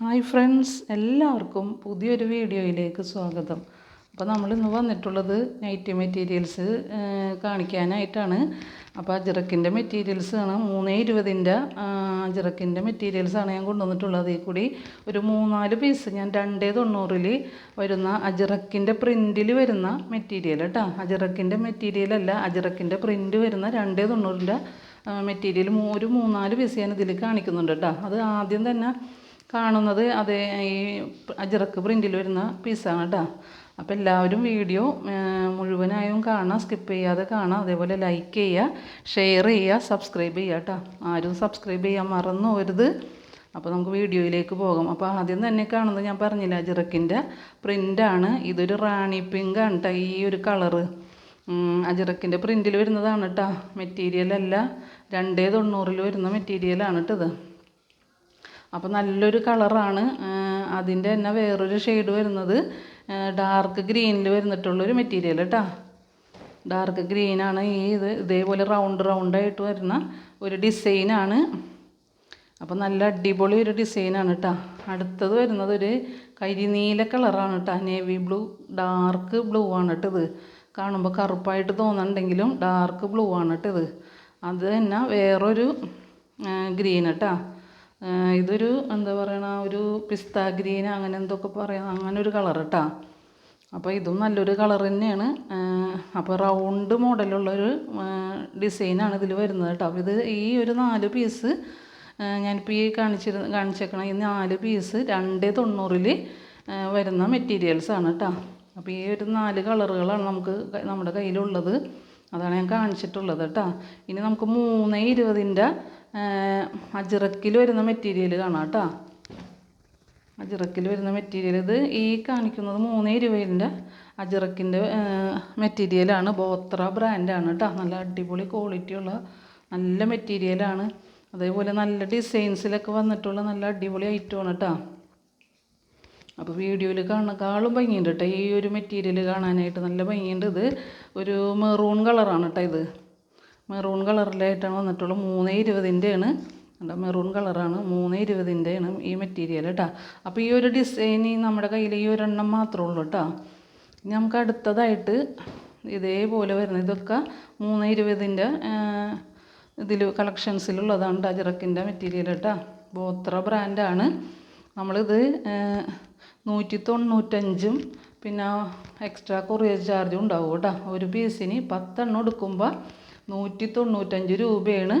Hi friends എല്ലാവർക്കും പുതിയൊരു വീഡിയോയിലേക്ക് സ്വാഗതം. അപ്പോൾ നമ്മൾ ഇന്ന് വന്നിട്ടുള്ളത് നൈറ്റ് മെറ്റീരിയൽസ് കാണിക്കാനായിട്ടാണ്. അപ്പോൾ അജിറക്കിന്റെ മെറ്റീരിയൽസ് ആണ് മൂന്ന് ഇരുപതിന്റെ അജിറക്കിന്റെ മെറ്റീരിയൽസാണ് ഞാൻ കൊണ്ടുവന്നിട്ടുള്ളത്. ഈ കൂടി ഒരു മൂന്നാൽ പീസ് ഞാൻ രണ്ടേ തൊണ്ണൂറിൽ വരുന്ന അജിറക്കിന്റെ പ്രിന്റിൽ വരുന്ന മെറ്റീരിയൽ കേട്ടോ. അജിറക്കിന്റെ മെറ്റീരിയൽ അല്ല അജിറക്കിന്റെ പ്രിന്റ് വരുന്ന രണ്ടേ തൊണ്ണൂറിന്റെ മെറ്റീരിയൽ ഒരു മൂന്നാൽ പീസ് ഞാൻ ഇതിൽ കാണിക്കുന്നുണ്ട് കേട്ടോ. അത് ആദ്യം തന്നെ കാണുന്നത് അത് ഈ അജിറക്ക് പ്രിന്റിൽ വരുന്ന പീസാണ് കേട്ടോ അപ്പോൾ എല്ലാവരും വീഡിയോ മുഴുവനായും കാണാം സ്കിപ്പ് ചെയ്യാതെ കാണാം. അതേപോലെ ലൈക്ക് ചെയ്യുക ഷെയർ ചെയ്യുക സബ്സ്ക്രൈബ് ചെയ്യുക കേട്ടോ ആരും സബ്സ്ക്രൈബ് ചെയ്യാൻ മറന്നു പോരുത്. അപ്പോൾ നമുക്ക് വീഡിയോയിലേക്ക് പോകാം. അപ്പോൾ ആദ്യം തന്നെ കാണുന്നത് ഞാൻ പറഞ്ഞില്ല അജിറക്കിന്റെ പ്രിന്റാണ് ഇതൊരു റാണി പിങ്ക് ആണ് കേട്ടോ ഈ ഒരു കളറ് അജിറക്കിന്റെ പ്രിന്റിൽ വരുന്നതാണ് കേട്ടോ മെറ്റീരിയലല്ല രണ്ടേ തൊണ്ണൂറിൽ വരുന്ന മെറ്റീരിയലാണ് കേട്ടോ ഇത്. അപ്പോൾ നല്ലൊരു കളറാണ് അതിന്റെ തന്നെ വേറൊരു ഷെയ്ഡ് വരുന്നത്. ഡാർക്ക് ഗ്രീനിൽ വരുന്നിട്ടുള്ളൊരു മെറ്റീരിയൽ കേട്ടോ ഡാർക്ക് ഗ്രീനാണ് ഈ ഇത്. ഇതേപോലെ റൗണ്ട് റൗണ്ടായിട്ട് വരുന്ന ഒരു ഡിസൈനാണ് അപ്പോൾ നല്ല അടിപൊളി ഒരു ഡിസൈനാണ് കേട്ടോ അടുത്തത് വരുന്നത് ഒരു കരിനീല കളറാണ് കേട്ടോ നേവി ബ്ലൂ ഡാർക്ക് ബ്ലൂ ആണ് കേട്ടോ ഇത്. കാണുമ്പോൾ കറുപ്പായിട്ട് തോന്നുന്നുണ്ടെങ്കിലും ഡാർക്ക് ബ്ലൂ ആണ് കേട്ടോ ഇത്. അത് തന്നെ വേറൊരു ഗ്രീൻ കേട്ടോ ഇതൊരു എന്താ പറയണ ഒരു പിസ്ത ഗ്രീൻ അങ്ങനെ എന്തൊക്കെ പറയാം അങ്ങനെ ഒരു കളർ കേട്ടോ അപ്പോൾ ഇതും നല്ലൊരു കളർ തന്നെയാണ്. അപ്പോൾ റൗണ്ട് മോഡലുള്ളൊരു ഡിസൈനാണ് ഇതിൽ വരുന്നത് കേട്ടോ അപ്പോൾ ഇത് ഈ ഒരു നാല് പീസ് ഞാനിപ്പോൾ ഈ കാണിച്ചിരു കാണിച്ചേക്കണ ഈ നാല് പീസ് രണ്ടേ തൊണ്ണൂറിൽ വരുന്ന മെറ്റീരിയൽസാണ് കേട്ടോ അപ്പോൾ ഈ ഒരു നാല് കളറുകളാണ് നമുക്ക് നമ്മുടെ കയ്യിലുള്ളത്. അതാണ് ഞാൻ കാണിച്ചിട്ടുള്ളത് കേട്ടോ ഇനി നമുക്ക് മൂന്ന് ഇരുപതിന്റെ അജിറക്കിൽ വരുന്ന മെറ്റീരിയൽ കാണാം കേട്ടോ. അജിറക്കിൽ വരുന്ന മെറ്റീരിയൽ ഇത് ഈ കാണിക്കുന്നത് മൂന്ന് ഇരുപതിന്റെ അജിറക്കിന്റെ മെറ്റീരിയലാണ് ബോത്ര ബ്രാൻഡാണ് കേട്ടോ. നല്ല അടിപൊളി ക്വാളിറ്റിയുള്ള നല്ല മെറ്റീരിയലാണ് അതേപോലെ നല്ല ഡിസൈൻസിലൊക്കെ വന്നിട്ടുള്ള നല്ല അടിപൊളി ഐറ്റമാണ് കേട്ടോ. അപ്പോൾ വീഡിയോയിൽ കാണുന്നേക്കാളും ഭംഗിയുണ്ട് കേട്ടോ. ഈ ഒരു മെറ്റീരിയൽ കാണാനായിട്ട് നല്ല ഭംഗിയുണ്ട് ഇത്. ഒരു മെറൂൺ കളറാണ് കേട്ടോ ഇത്. മെറൂൺ കളറിലായിട്ടാണ് വന്നിട്ടുള്ളത്. മൂന്ന് ഇരുപതിന്റെയാണ് കേട്ടോ മെറൂൺ കളറാണ്. മൂന്ന് ഇരുപതിന്റെയാണ് ഈ മെറ്റീരിയൽ കേട്ടോ അപ്പോൾ ഈ ഒരു ഡിസൈൻ നമ്മുടെ കയ്യിൽ ഈ ഒരെണ്ണം മാത്രമേ ഉള്ളൂ കേട്ടോ നമുക്ക് അടുത്തതായിട്ട് ഇതേപോലെ വരുന്ന ഇതൊക്കെ മൂന്ന് ഇരുപതിന്റെ ഇതിൽ കളക്ഷൻസിലുള്ളതാണ് അജിറക്കിന്റെ മെറ്റീരിയൽ കേട്ടോ ബോത്ര ബ്രാൻഡാണ് നമ്മളിത് നൂറ്റി തൊണ്ണൂറ്റഞ്ചും പിന്നെ എക്സ്ട്രാ കൊറിയർ ചാർജും ഉണ്ടാവും കേട്ടോ ഒരു പീസിന് പത്തെണ്ണം എടുക്കുമ്പോൾ നൂറ്റി തൊണ്ണൂറ്റഞ്ച് രൂപയാണ്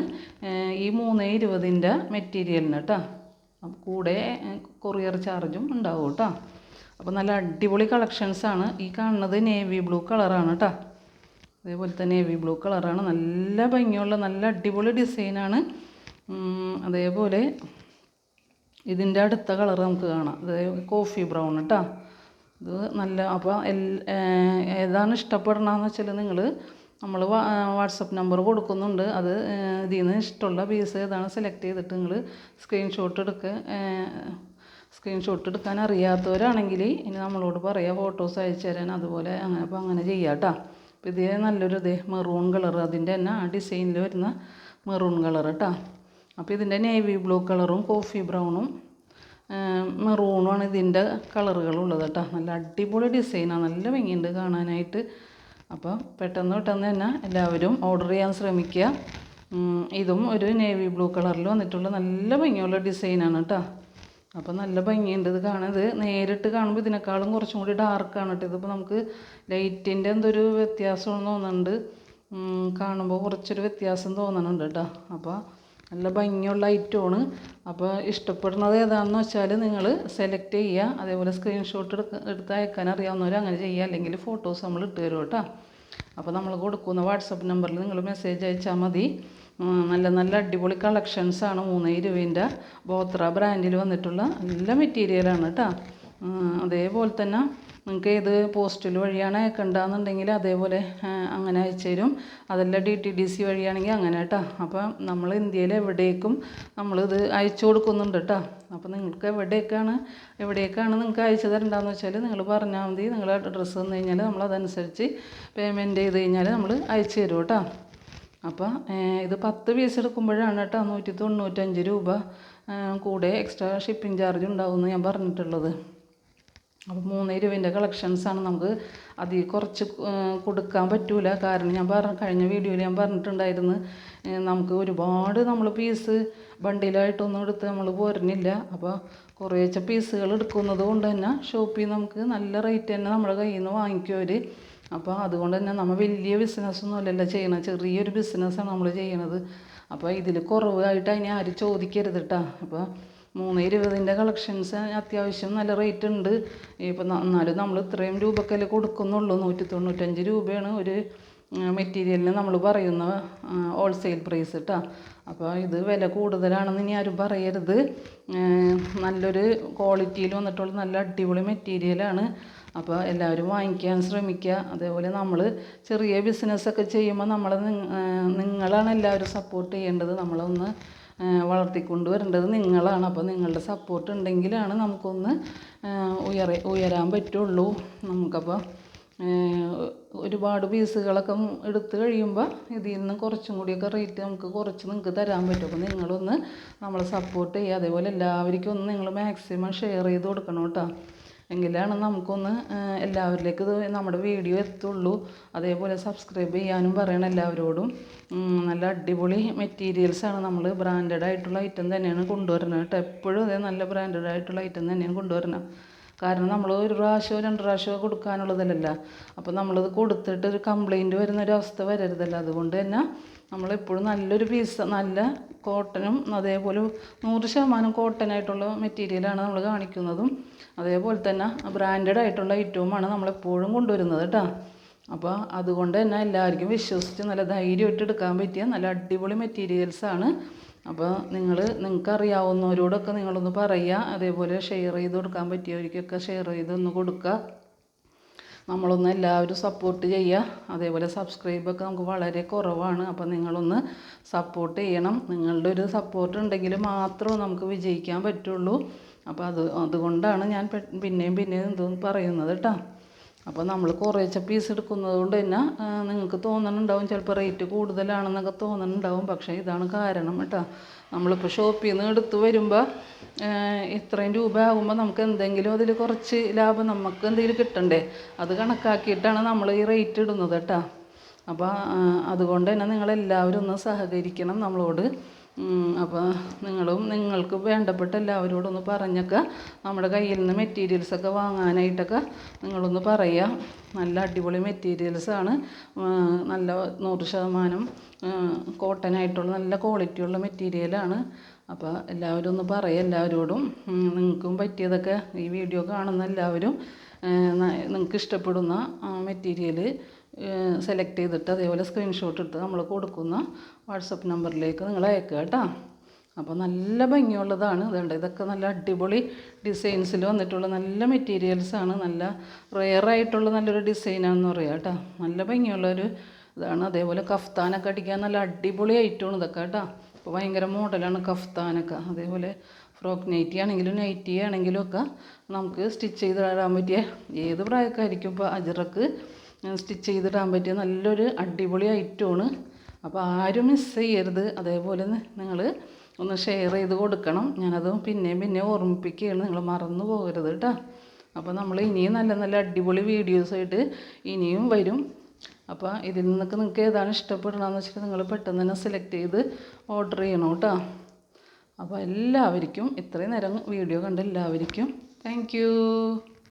ഈ മൂന്ന് ഇരുപതിന്റെ മെറ്റീരിയലിന് കേട്ടോ. കൂടെ കൊറിയർ ചാർജും ഉണ്ടാവും കേട്ടോ. അപ്പോൾ നല്ല അടിപൊളി കളക്ഷൻസാണ് ഈ കാണുന്നത് നേവി ബ്ലൂ കളറാണ് കേട്ടോ. അതേപോലെ തന്നെ നേവി ബ്ലൂ കളറാണ്. നല്ല ഭംഗിയുള്ള നല്ല അടിപൊളി ഡിസൈനാണ് അതേപോലെ ഇതിന്റെ അടുത്ത കളർ നമുക്ക് കാണാം. അതായത് കോഫി ബ്രൗൺ കേട്ടോ. ഇത് നല്ല അപ്പോൾ ഏതാണ് ഇഷ്ടപ്പെടണമെന്ന് വെച്ചാൽ നിങ്ങൾ നമ്മൾ വാട്സപ്പ് നമ്പർ കൊടുക്കുന്നുണ്ട്. അത് ഇതിൽ നിന്ന് ഇഷ്ടമുള്ള പീസ് ഏതാണ് സെലക്ട് ചെയ്തിട്ട് നിങ്ങൾ സ്ക്രീൻഷോട്ട് എടുക്കുക സ്ക്രീൻഷോട്ട് എടുക്കാൻ അറിയാത്തവരാണെങ്കിൽ ഇനി നമ്മളോട് പറയുക ഫോട്ടോസ് അയച്ചു തരാൻ അതുപോലെ അങ്ങനെ അപ്പോൾ അങ്ങനെ ചെയ്യാം കേട്ടോ അപ്പോൾ ഇതേ നല്ലൊരു ഇതേ മെറൂൺ കളർ അതിന്റെ തന്നെ ആ ഡിസൈനിൽ വരുന്ന മെറൂൺ കളർ കേട്ടോ അപ്പോൾ ഇതിന്റെ നേവി ബ്ലൂ കളറും കോഫി ബ്രൗണും മെറൂണുമാണ് ഇതിന്റെ കളറുകളുള്ളത് കേട്ടോ നല്ല അടിപൊളി ഡിസൈനാണ് നല്ല ഭംഗിയുണ്ട് കാണാനായിട്ട്. അപ്പോൾ പെട്ടെന്ന് പെട്ടെന്ന് തന്നെ എല്ലാവരും ഓർഡർ ചെയ്യാൻ ശ്രമിക്കുക. ഇതും ഒരു നേവി ബ്ലൂ കളറിൽ വന്നിട്ടുള്ള നല്ല ഭംഗിയുള്ള ഡിസൈനാണ് കേട്ടോ അപ്പോൾ നല്ല ഭംഗിയുണ്ട് ഇത് കാണുന്നത് നേരിട്ട് കാണുമ്പോൾ ഇതിനേക്കാളും കുറച്ചും കൂടി ഡാർക്കാണ് കേട്ടോ ഇതിപ്പോൾ നമുക്ക് ലൈറ്റിന്റെ എന്തൊരു വ്യത്യാസമാണെന്ന് തോന്നുന്നുണ്ട്. കാണുമ്പോൾ കുറച്ചൊരു വ്യത്യാസം തോന്നുന്നുണ്ട് കേട്ടോ അപ്പോൾ നല്ല ഭംഗിയുള്ള ഐറ്റമാണ്. അപ്പോൾ ഇഷ്ടപ്പെടുന്നത് ഏതാണെന്ന് വെച്ചാൽ നിങ്ങൾ സെലക്ട് ചെയ്യുക. അതേപോലെ സ്ക്രീൻഷോട്ട് എടുക്ക എടുത്ത് അയക്കാൻ അറിയാവുന്നവർ അങ്ങനെ ചെയ്യുക. അല്ലെങ്കിൽ ഫോട്ടോസ് നമ്മൾ ഇട്ട് തരും കേട്ടോ. അപ്പോൾ നമ്മൾ കൊടുക്കുന്ന വാട്സപ്പ് നമ്പറിൽ നിങ്ങൾ മെസ്സേജ് അയച്ചാൽ മതി. നല്ല നല്ല അടിപൊളി കളക്ഷൻസാണ് മൂന്ന് ഇരുപതിന്റെ ബോത്ര ബ്രാൻഡിൽ വന്നിട്ടുള്ള നല്ല മെറ്റീരിയലാണ് കേട്ടോ. അതേപോലെ തന്നെ നിങ്ങൾക്ക് ഇത് പോസ്റ്റൽ വഴിയാണ് അയക്കേണ്ടതെന്നുണ്ടെങ്കിൽ അതേപോലെ അങ്ങനെ അയച്ചു തരും. അതല്ല ഡി ടി ഡി സി വഴിയാണെങ്കിൽ അങ്ങനെ കേട്ടോ അപ്പം നമ്മൾ ഇന്ത്യയിൽ എവിടേക്കും നമ്മളിത് അയച്ചു കൊടുക്കുന്നുണ്ട് കേട്ടോ അപ്പോൾ നിങ്ങൾക്ക് എവിടേക്കാണ് എവിടേക്കാണ് നിങ്ങൾക്ക് അയച്ചു തരേണ്ടതെന്ന് വെച്ചാൽ നിങ്ങൾ പറഞ്ഞാൽ മതി. നിങ്ങൾ അഡ്രസ്സ് തന്നു കഴിഞ്ഞാൽ നമ്മൾ അതനുസരിച്ച് പേയ്മെന്റ് ചെയ്ത് കഴിഞ്ഞാൽ നമ്മൾ അയച്ചു തരും കേട്ടോ അപ്പോൾ ഇത് പത്ത് പീസ് എടുക്കുമ്പോഴാണ് കേട്ടോ നൂറ്റി തൊണ്ണൂറ്റഞ്ച് രൂപ കൂടെ എക്സ്ട്രാ ഷിപ്പിംഗ് ചാർജ് ഉണ്ടാവുമെന്ന് ഞാൻ പറഞ്ഞിട്ടുള്ളത്. അപ്പോൾ മൂന്ന് ഇരുവിന്റെ കളക്ഷൻസാണ് നമുക്ക് അതിൽ കുറച്ച് കൊടുക്കാൻ പറ്റൂല. കാരണം ഞാൻ പറഞ്ഞ കഴിഞ്ഞ വീഡിയോയിൽ ഞാൻ പറഞ്ഞിട്ടുണ്ടായിരുന്നു നമുക്ക് ഒരുപാട് നമ്മൾ പീസ് ബണ്ടിലായിട്ടൊന്നും എടുത്ത് നമ്മൾ പോരുന്നില്ല. അപ്പോൾ കുറേശ്ശെ പീസുകൾ എടുക്കുന്നത് കൊണ്ട് തന്നെ ഷോപ്പിൽ നമുക്ക് നല്ല റേറ്റ് തന്നെ നമ്മുടെ കയ്യിൽ നിന്ന് വാങ്ങിക്കും അവർ അപ്പോൾ അതുകൊണ്ട് തന്നെ നമ്മൾ വലിയ ബിസിനസ്സൊന്നും അല്ലല്ല ചെയ്യണത് ചെറിയൊരു ബിസിനസ്സാണ് നമ്മൾ ചെയ്യണത്. അപ്പോൾ ഇതിൽ കുറവായിട്ട് അതിനെ ആരും ചോദിക്കരുത് കേട്ടോ അപ്പോൾ മൂന്ന് ഇരുപതിന്റെ കളക്ഷൻസ് അത്യാവശ്യം നല്ല റേറ്റ് ഉണ്ട്. ഇപ്പം എന്നാലും നമ്മൾ ഇത്രയും രൂപക്കല്ലേ കൊടുക്കുന്നുള്ളൂ. നൂറ്റി തൊണ്ണൂറ്റഞ്ച് രൂപയാണ് ഒരു മെറ്റീരിയലിന് നമ്മൾ പറയുന്ന ഹോൾസെയിൽ പ്രൈസ് കേട്ടോ അപ്പോൾ ഇത് വില കൂടുതലാണെന്ന് ഇനി ആരും പറയരുത്. നല്ലൊരു ക്വാളിറ്റിയിൽ വന്നിട്ടുള്ള നല്ല അടിപൊളി മെറ്റീരിയലാണ് അപ്പോൾ എല്ലാവരും വാങ്ങിക്കാൻ ശ്രമിക്കുക അതേപോലെ നമ്മൾ ചെറിയ ബിസിനസ്സൊക്കെ ചെയ്യുമ്പോൾ നമ്മൾ നിങ്ങളാണ് എല്ലാവരും സപ്പോർട്ട് ചെയ്യേണ്ടത്. നമ്മളൊന്ന് വളർത്തിക്കൊണ്ട് വരേണ്ടത് നിങ്ങളാണ്. അപ്പോൾ നിങ്ങളുടെ സപ്പോർട്ട് ഉണ്ടെങ്കിലാണ് നമുക്കൊന്ന് ഉയര ഉയരാൻ പറ്റുള്ളൂ. നമുക്കപ്പോൾ ഒരുപാട് പീസുകളൊക്കെ എടുത്ത് കഴിയുമ്പോൾ ഇതിൽ നിന്ന് കുറച്ചും കൂടിയൊക്കെ റേറ്റ് നമുക്ക് കുറച്ച് നിങ്ങൾക്ക് തരാൻ പറ്റും. അപ്പോൾ നിങ്ങളൊന്ന് നമ്മളെ സപ്പോർട്ട് ചെയ്യുക അതേപോലെ എല്ലാവർക്കും ഒന്ന് നിങ്ങൾ മാക്സിമം ഷെയർ ചെയ്ത് കൊടുക്കണം കേട്ടോ. എങ്കിലാണ് നമുക്കൊന്ന് എല്ലാവരിലേക്ക് ഇത് നമ്മുടെ വീഡിയോ എത്തുള്ളൂ. അതേപോലെ സബ്സ്ക്രൈബ് ചെയ്യാനും പറയണം എല്ലാവരോടും. നല്ല അടിപൊളി മെറ്റീരിയൽസാണ് നമ്മൾ ബ്രാൻഡഡ് ആയിട്ടുള്ള ഐറ്റം തന്നെയാണ് കൊണ്ടുവരുന്നത് കേട്ടോ. എപ്പോഴും അതേ നല്ല ബ്രാൻഡഡ് ആയിട്ടുള്ള ഐറ്റം തന്നെയാണ് കൊണ്ടുവരുന്നത്. കാരണം നമ്മൾ ഒരു പ്രാവശ്യമോ രണ്ട് പ്രാവശ്യമോ കൊടുക്കാനുള്ളതല്ല അപ്പോൾ നമ്മളത് കൊടുത്തിട്ട് ഒരു കംപ്ലൈന്റ് വരുന്ന ഒരു അവസ്ഥ വരരുതല്ലോ. അതുകൊണ്ട് തന്നെ നമ്മളെപ്പോഴും നല്ലൊരു പീസ് നല്ല കോട്ടനും അതേപോലെ നൂറ് ശതമാനം കോട്ടനായിട്ടുള്ള മെറ്റീരിയലാണ് നമ്മൾ കാണിക്കുന്നതും. അതേപോലെ തന്നെ ബ്രാൻഡഡ് ആയിട്ടുള്ള ഐറ്റവുമാണ് നമ്മളെപ്പോഴും കൊണ്ടുവരുന്നത് കേട്ടോ. അപ്പോൾ അതുകൊണ്ട് തന്നെ എല്ലാവർക്കും വിശ്വസിച്ച് നല്ല ധൈര്യമായിട്ട് എടുക്കാൻ പറ്റിയ നല്ല അടിപൊളി മെറ്റീരിയൽസാണ് അപ്പോൾ നിങ്ങൾ നിങ്ങൾക്ക് അറിയാവുന്നവരോടൊക്കെ നിങ്ങളൊന്ന് പറയുക അതേപോലെ ഷെയർ ചെയ്ത് കൊടുക്കാൻ പറ്റിയവർക്കൊക്കെ ഷെയർ ചെയ്തൊന്ന് കൊടുക്കുക. നമ്മളൊന്ന് എല്ലാവരും സപ്പോർട്ട് ചെയ്യുക. അതേപോലെ സബ്സ്ക്രൈബ് ഒക്കെ നമുക്ക് വളരെ കുറവാണ്. അപ്പോൾ നിങ്ങളൊന്ന് സപ്പോർട്ട് ചെയ്യണം. നിങ്ങളുടെ ഒരു സപ്പോർട്ട് ഉണ്ടെങ്കിൽ മാത്രമേ നമുക്ക് വിജയിക്കാൻ പറ്റുള്ളൂ. അപ്പോൾ അത് അതുകൊണ്ടാണ് ഞാൻ പിന്നെയും പിന്നെയും എന്തോന്ന് പറയുന്നത് കേട്ടോ അപ്പോൾ നമ്മൾ കുറേശ്ശെ പീസ് എടുക്കുന്നത് കൊണ്ട് തന്നെ നിങ്ങൾക്ക് തോന്നുന്നുണ്ടാവും ചിലപ്പോൾ റേറ്റ് കൂടുതലാണെന്നൊക്കെ തോന്നുന്നുണ്ടാവും പക്ഷേ ഇതാണ് കാരണം കേട്ടോ. നമ്മളിപ്പോൾ ഷോപ്പിൽ നിന്ന് എടുത്ത് വരുമ്പോൾ ഇത്രയും രൂപ ആകുമ്പോൾ നമുക്ക് എന്തെങ്കിലും അതിൽ കുറച്ച് ലാഭം നമുക്ക് എന്തെങ്കിലും കിട്ടണ്ടേ? അത് കണക്കാക്കിയിട്ടാണ് നമ്മൾ ഈ റേറ്റ് ഇടുന്നത് കേട്ടോ. അപ്പോൾ അതുകൊണ്ട് തന്നെ നിങ്ങളെല്ലാവരും ഒന്ന് സഹകരിക്കണം നമ്മളോട്. അപ്പോൾ നിങ്ങളും നിങ്ങൾക്ക് വേണ്ടപ്പെട്ട എല്ലാവരോടും ഒന്ന് പറഞ്ഞൊക്കെ നമ്മുടെ കയ്യിൽ നിന്ന് മെറ്റീരിയൽസൊക്കെ വാങ്ങാനായിട്ടൊക്കെ നിങ്ങളൊന്ന് പറയുക നല്ല അടിപൊളി മെറ്റീരിയൽസാണ് നല്ല നൂറ് ശതമാനം കോട്ടനായിട്ടുള്ള നല്ല ക്വാളിറ്റിയുള്ള മെറ്റീരിയലാണ് അപ്പോൾ എല്ലാവരും ഒന്ന് പറയുക എല്ലാവരോടും. നിങ്ങൾക്കും പറ്റിയതൊക്കെ ഈ വീഡിയോ കാണുന്ന എല്ലാവരും നിങ്ങൾക്ക് ഇഷ്ടപ്പെടുന്ന മെറ്റീരിയൽ സെലക്ട് ചെയ്തിട്ട് അതേപോലെ സ്ക്രീൻഷോട്ട് എടുത്ത് നമ്മൾ കൊടുക്കുന്ന വാട്സപ്പ് നമ്പറിലേക്ക് നിങ്ങൾ അയക്കുക കേട്ടോ. അപ്പോൾ നല്ല ഭംഗിയുള്ളതാണ്. ഇതുണ്ട് ഇതൊക്കെ നല്ല അടിപൊളി ഡിസൈൻസിൽ വന്നിട്ടുള്ള നല്ല മെറ്റീരിയൽസാണ് നല്ല റെയറായിട്ടുള്ള നല്ലൊരു ഡിസൈനാണെന്ന് പറയാം കേട്ടോ. നല്ല ഭംഗിയുള്ളൊരു ഇതാണ്. അതേപോലെ കഫ്താനൊക്കെ അടിക്കാൻ നല്ല അടിപൊളി ഐറ്റമാണ് ഇതൊക്കെ കേട്ടോ. അപ്പോൾ ഭയങ്കര മോഡലാണ് കഫ്താനൊക്കെ. അതേപോലെ ഫ്രോക്ക് നൈറ്റി ആണെങ്കിലും നൈറ്റി ആണെങ്കിലും ഒക്കെ നമുക്ക് സ്റ്റിച്ച് ചെയ്ത് ഇടാൻ പറ്റിയ ഏത് പ്രായക്കാരിക്കും ഇപ്പോൾ അജറക്ക് സ്റ്റിച്ച് ചെയ്തിടാൻ പറ്റിയ നല്ലൊരു അടിപൊളി ഐറ്റമാണ്. അപ്പോൾ ആരും മിസ് ചെയ്യരുത്. അതേപോലെ നിങ്ങൾ ഒന്ന് ഷെയർ ചെയ്ത് കൊടുക്കണം. ഞാനത് പിന്നെയും പിന്നെ ഓർമ്മിപ്പിക്കുകയാണ്. നിങ്ങൾ മറന്നു പോകരുത് കേട്ടോ. അപ്പോൾ നമ്മൾ ഇനിയും നല്ല നല്ല അടിപൊളി വീഡിയോസായിട്ട് ഇനിയും വരും. അപ്പോൾ ഇതിൽ നിന്നൊക്കെ നിങ്ങൾക്ക് ഏതാണ് ഇഷ്ടപ്പെടണമെന്ന് വെച്ചാൽ നിങ്ങൾ പെട്ടെന്ന് തന്നെ സെലക്ട് ചെയ്ത് ഓർഡർ ചെയ്യണം കേട്ടോ. അപ്പോൾ എല്ലാവർക്കും ഇത്രയും നേരം വീഡിയോ കണ്ട എല്ലാവർക്കും താങ്ക്